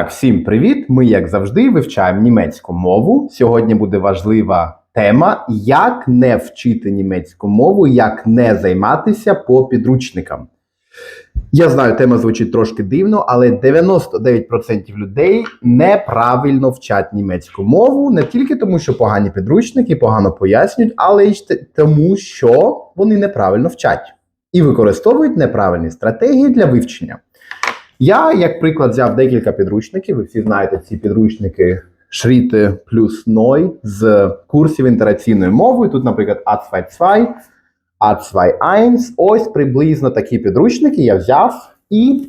Так, всім привіт! Ми, як завжди, вивчаємо німецьку мову. Сьогодні буде важлива тема, як не вчити німецьку мову, як не займатися по підручникам. Я знаю, тема звучить трошки дивно, але 99% людей неправильно вчать німецьку мову не тільки тому, що погані підручники погано пояснюють, але й тому, що вони неправильно вчать і використовують неправильні стратегії для вивчення. Я, як приклад, взяв декілька підручників. Ви всі знаєте ці підручники Шріти плюс Ной з курсів інтераційної мови. Тут, наприклад, А22, А21. Ось приблизно такі підручники я взяв. І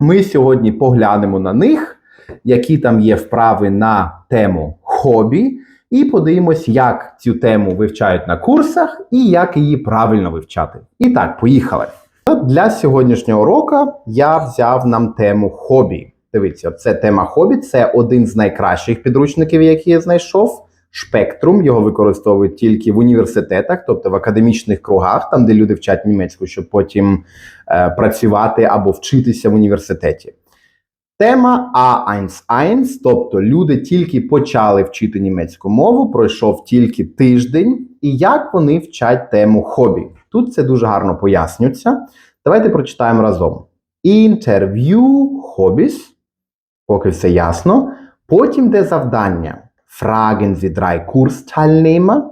ми сьогодні поглянемо на них, які там є вправи на тему хобі, і подивимось, як цю тему вивчають на курсах і як її правильно вивчати. І так, поїхали. Для сьогоднішнього уроку я взяв нам тему хобі. Дивіться, це тема хобі, це один з найкращих підручників, які я знайшов. Шпектрум його використовують тільки в університетах, тобто в академічних кругах, там де люди вчать німецьку, щоб потім е, працювати або вчитися в університеті. Тема А1, тобто люди тільки почали вчити німецьку мову, пройшов тільки тиждень, і як вони вчать тему хобі. Тут це дуже гарно пояснюється. Давайте прочитаємо разом. Інтерв'ю хобіс, поки все ясно. Потім де завдання. Fragen Sie drei Kursteilnehmer.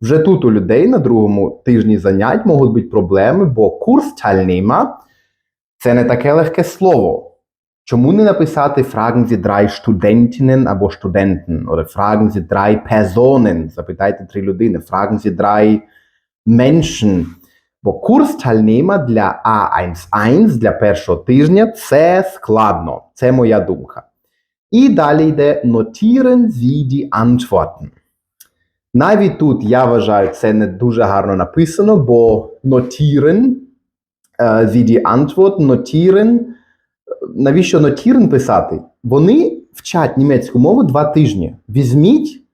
Вже тут у людей на другому тижні занять можуть бути проблеми, бо Kursteilnehmer – це не таке легке слово. Чому не написати Fragen Sie drei або Studenten? Або Fragen Sie drei Personen? Запитайте три людини. Fragen Sie drei. Бо курс Тальнейма для А1 для першого тижня це складно. Це моя думка. І далі йде Notieren Sie die Antworten. Навіть тут я вважаю, це не дуже гарно написано, бо notieren е, Sie die Antworten, notieren. Навіщо notieren писати? Вони вчать німецьку мову два тижні. Візьміть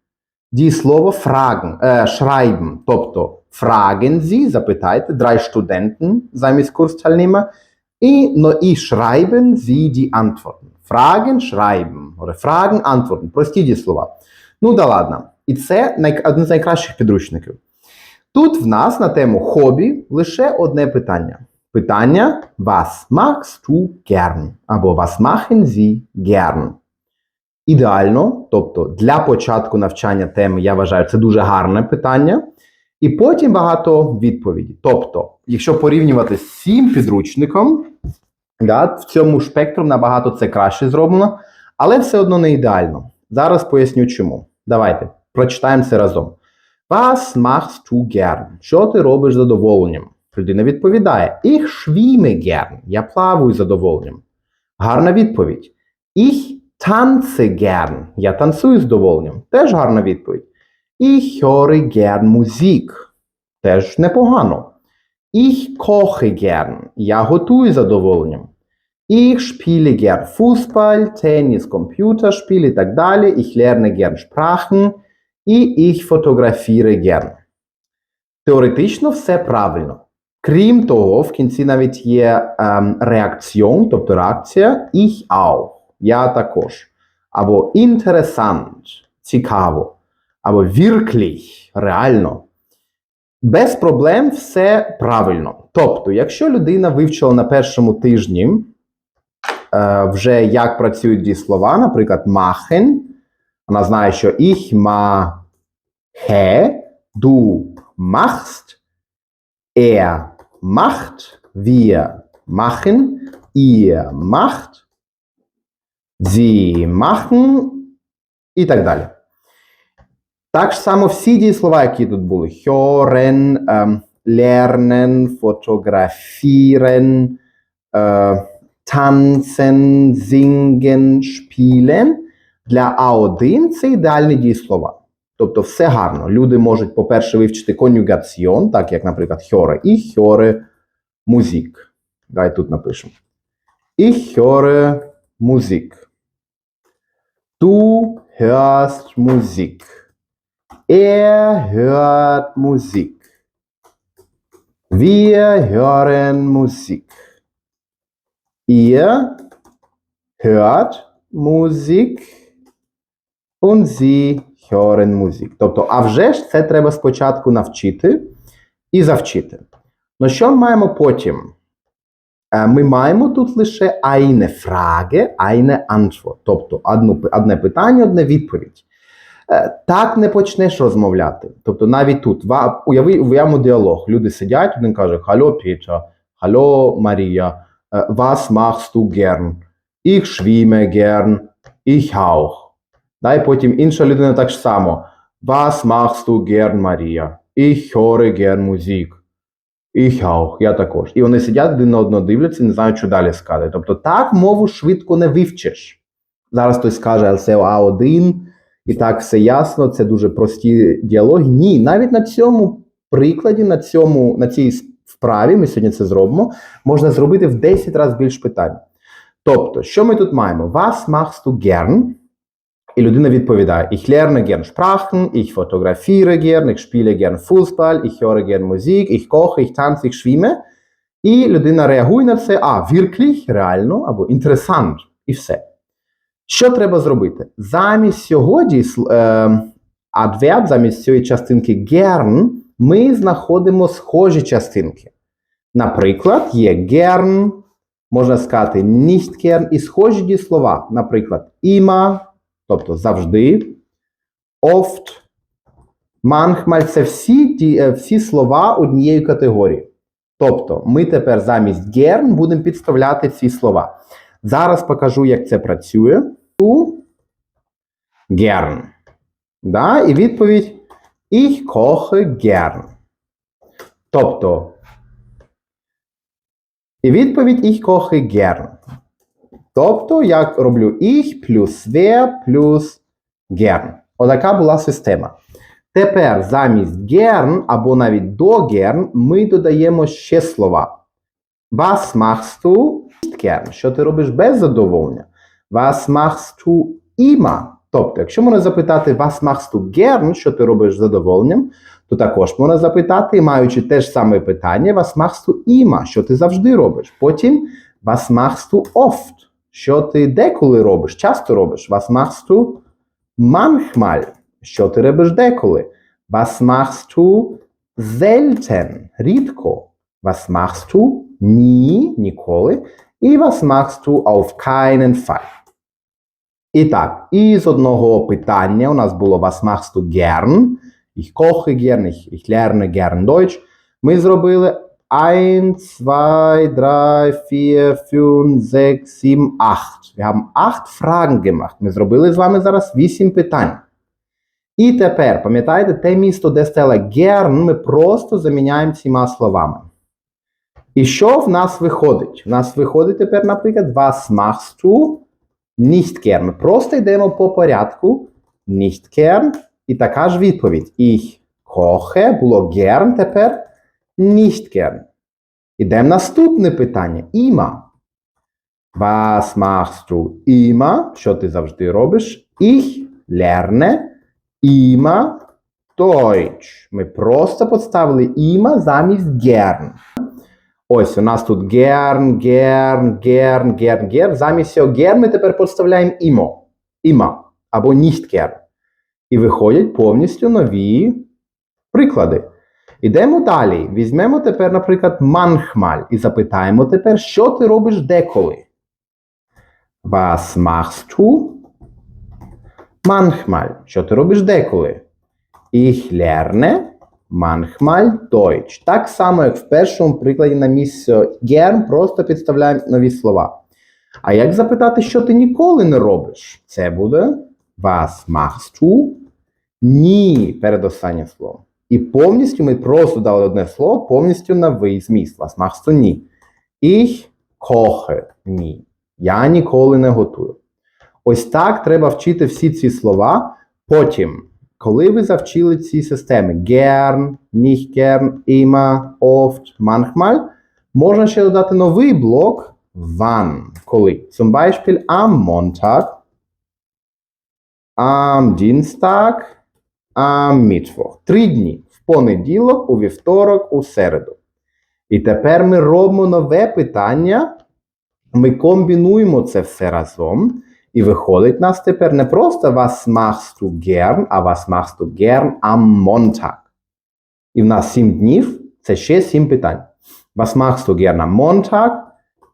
дієслово fragen, е, schreiben, тобто fragen Sie, запитайте, drei Studenten замість Kursteilnehmer, і, no, і schreiben Sie die Antworten. Fragen, schreiben, oder fragen, antworten. Прості дієслова. Ну да ладно. І це най, один з найкращих підручників. Тут в нас на тему хобі лише одне питання. Питання Was machst du gern? Або Was machen Sie gern? Ідеально, тобто для початку навчання теми, я вважаю, це дуже гарне питання. І потім багато відповідей. Тобто, якщо порівнювати з цим підручником, да, в цьому шпектру набагато це краще зроблено, але все одно не ідеально. Зараз поясню чому. Давайте прочитаємо це разом. Was machst du gern? Що ти робиш задоволенням? Людина відповідає: Ich schwimme gern. Я плаваю задоволенням. Гарна відповідь. Ich tanze gern. Я танцюю з задоволенням. Теж гарна відповідь. Ich höre gern Musik. Теж непогано. Ich koche gern. Я готую з задоволенням. Ich spiele gern Fußball, Tennis, Computerspiel і так далі. Ich lerne gern Sprachen. І ich fotografiere gern. Теоретично все правильно. Крім того, в кінці навіть є ем, реакціон, тобто реакція ich auch. Я також. Або interessant, цікаво. Або wirklich, реально. Без проблем все правильно. Тобто, якщо людина вивчила на першому тижні е, вже як працюють дієслова, наприклад, machen, вона знає, що ich mache, du machst, er macht, wir machen, ihr macht, sie machen і так далі. Так само всі дієслова, які тут були: hören, lernen, fotografieren, tanzen, singen, spielen. Для А1 це ідеальні дієслова. Тобто все гарно. Люди можуть, по-перше, вивчити конюгаціон, так як, наприклад, höre і höre Musik. Давай тут напишемо. Ich höre Musik. Du hörst Musik. Er hört Musik. Wir hören Musik. Ihr hört Musik und Sie hören Musik. Тобто, а вже ж це треба спочатку навчити і завчити. Ну що маємо потім? Е, Ми маємо тут лише eine Frage, eine Antwort. Тобто одну, одне питання, одне відповідь. Е, Так не почнеш розмовляти. Тобто навіть тут, уяви, уявимо діалог. Люди сидять, один каже: Hallo Peter, Hallo Maria, е, was machst du gern? Ich schwimme gern, ich auch. Да, потім інша людина так само. Machst du gern, Maria? Ich höre gern Musik. Ich auch, я також. І вони сидять один на одного дивляться, не знають, що далі сказати. Тобто так мову швидко не вивчиш. Зараз хтось скаже LCO А1, і так все ясно, це дуже прості діалоги. Ні, навіть на цьому прикладі, на, цьому, на цій вправі, ми сьогодні це зробимо, можна зробити в 10 разів більше питань. Тобто, що ми тут маємо? Was machst du gern? І людина відповідає: Ich lerne gern Sprachen, ich fotografiere gern, ich spiele gern Fußball, ich höre gern Musik, ich koche, ich tanze, ich schwimme. І людина реагує на це, а, wirklich, реально, або інтересант, і все. Що треба зробити? Замість е, адверб, замість цієї частинки gern, ми знаходимо схожі частинки. Наприклад, є gern, можна сказати nicht gern, і схожі дієслова. Наприклад, immer, тобто завжди, oft, manchmal – це всі, ді- е, всі слова однієї категорії. Тобто, ми тепер замість gern будемо підставляти ці слова. Зараз покажу, як це працює. Tu gern. Да? І відповідь Ich koche gern. Тобто, і відповідь Ich koche gern. Тобто, я роблю ich плюс wer плюс gern. Отака була система. Тепер замість gern або навіть до gern ми додаємо ще слова. Was machst du gern? Що ти робиш без задоволення? Was machst du immer? Тобто, якщо можна запитати Was machst du gern, що ти робиш з задоволенням, то також можна запитати, маючи те ж саме питання, Was machst du immer? Що ти завжди робиш? Потім Was machst du oft? Що ти деколи робиш, часто робиш? Was machst du manchmal? Що ти робиш деколи? Was machst du selten? Рідко. Was machst du nie? Ніколи. І was machst du auf keinen Fall? І так, із одного питання у нас було was machst du gern? Ich koche gern, ich, ich lerne gern Deutsch. Ми зробили 1, 2, 3, 4, 5, 6, 7, 8. Wir haben 8 Fragen gemacht. Ми зробили з вами зараз 8 питань. І тепер, пам'ятаєте, те місто, де стела gern, ми просто заміняємо цими словами. І що в нас виходить? В нас виходить тепер, наприклад, was machst du nicht gern. Ми просто йдемо по порядку. Nicht gern. І така ж відповідь. Ich koche було gern, тепер nicht gern. Ідемо наступне питання. Іма. Was machst du immer? Що ти завжди робиш? Ich lerne immer Deutsch. Ми просто поставили immer замість gern. Ось у нас тут gern, gern, gern, gern, gern. Замість цього gern ми тепер підставляємо imo. Immer. Або nicht gern. І виходять повністю нові приклади. Ідемо далі. Візьмемо тепер, наприклад, manchmal і запитаємо тепер, що ти робиш деколи. Was machst du? Manchmal. Що ти робиш деколи? Ich lerne manchmal Deutsch. Так само, як в першому прикладі на місце gern, просто підставляємо нові слова. А як запитати, що ти ніколи не робиш? Це буде Was machst du? Ні, передостаннє слово. І повністю ми просто дали одне слово, повністю новий зміст. Was machst du? Ні. Ich koche. Ні. Я ніколи не готую. Ось так треба вчити всі ці слова. Потім, коли ви завчили ці системи gern, nicht gern, immer, oft, manchmal, можна ще додати новий блок wann. Коли? Zum Beispiel am Montag, am Dienstag, am Mittwoch. Три дні. В понеділок, у вівторок, у середу. І тепер ми робимо нове питання. Ми комбінуємо це все разом. І виходить нас тепер не просто machst du gern, а was machst du gern am. І в нас сім днів, це ще сім питань. Was machst du gern am Montag?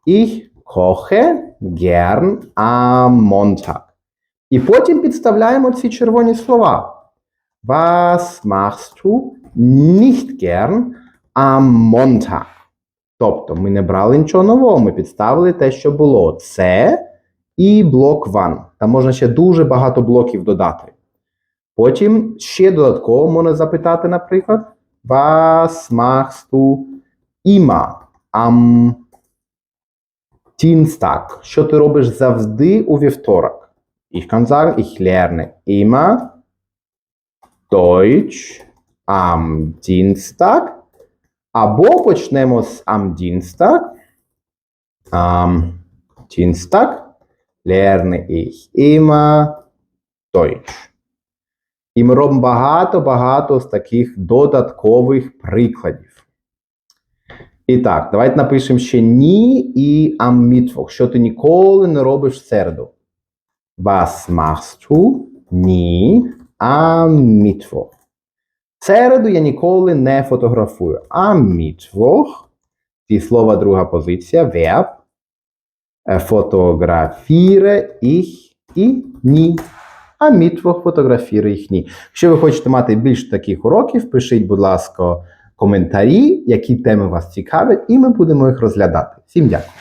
Ich koche gern am Montag. І потім підставляємо ці червоні слова. Was machst du nicht gern am Montag? Тобто ми не брали нічого нового, ми підставили те, що було. Це і блок one. Там можна ще дуже багато блоків додати. Потім ще додатково можна запитати, наприклад, Was machst du immer am Dienstag? Що ти робиш завжди у вівторок? Ich kann sagen, ich lerne immer Deutsch am Dienstag. Або почнемо з am Dienstag. Am Dienstag lerne ich immer Deutsch. І ми робимо багато-багато з таких додаткових прикладів. І так, давайте напишемо ще ні і am Mittwoch, що ти ніколи не робиш в середу. Was machst du nie В середу я ніколи не фотографую. Mittwoch – ці слова друга позиція. Е, Фотографіре ich і ні. А Mittwoch фотографіре їх ні. Якщо ви хочете мати більше таких уроків, пишіть, будь ласка, коментарі, які теми вас цікавлять, і ми будемо їх розглядати. Всім дякую.